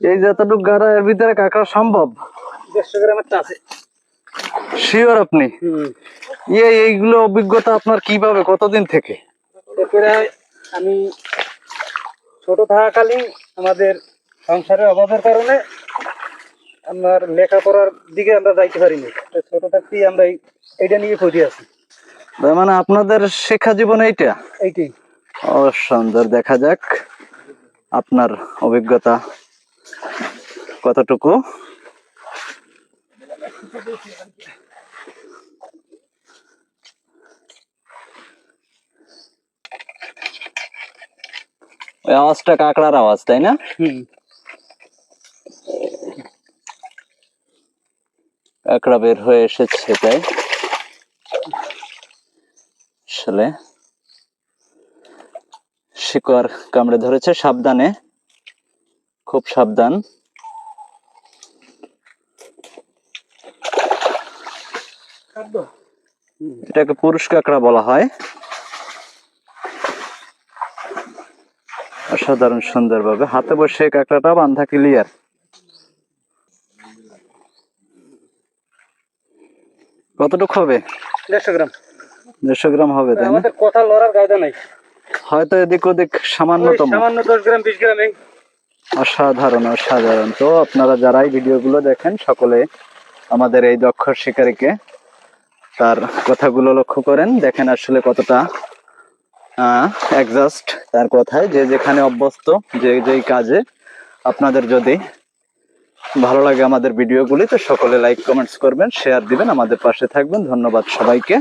এই যতটুকু গাড়া এর ভিতরে কাঁকড়া সম্ভব। দেড়শো গ্রামের আছে। শিওর আপনি? ইয়ে এইগুলো অভিজ্ঞতা আপনার কীভাবে? কতদিন থেকে? আমি ছোট থাকাকালীন আমাদের সংসারের অভাবের কারণে আমার লেখাপড়ার দিকে আমরা যাইতে পারিনি। ছোট থাকতেই আমরা এই- এইটা নিয়ে পড়ে আছি। তার মানে আপনাদের শিক্ষা জীবন এইটা? এইটাই। ও দেখা যাক আপনার অভিজ্ঞতা। কতটুকু? ওই আওয়াজটা কাঁকড়ার আওয়াজ তাই না? কাঁকড়া বের হয়ে এসেছে তাই? আসলে শিকড় কামড়ে ধরেছে সাবধানে। খুব সাবধান। এটাকে পুরুষ কাঁকড়া বলা হয়। অসাধারণ সুন্দরভাবে। হাতে বসে কাঁকড়াটা বান্ধা ক্লিয়ার কতটুকু হবে? দেড়শো গ্রাম। দেড়শো গ্রাম হবে তাই আমাদের কথা লড়ার কায়দা নাই। হয়তো এদিক ওদিক সামান্যতম। সামান্য দশ গ্রাম বিশ গ্রাম অসাধারণ অসাধারণ। তো আপনারা যারাই ভিডিওগুলো দেখেন, সকলে আমাদের এই দক্ষ শিকারীকে তার কথাগুলো লক্ষ্য করেন। দেখেন আসলে কতটা অ্যাডজাস্ট তার কথায়। যে যেখানে অভ্যস্ত, যে যেই কাজে আপনাদের যদি ভালো লাগে আমাদের ভিডিওগুলি, তো সকলে লাইক কমেন্টস করবেন শেয়ার দিবেন, আমাদের পাশে থাকবেন। ধন্যবাদ সবাইকে।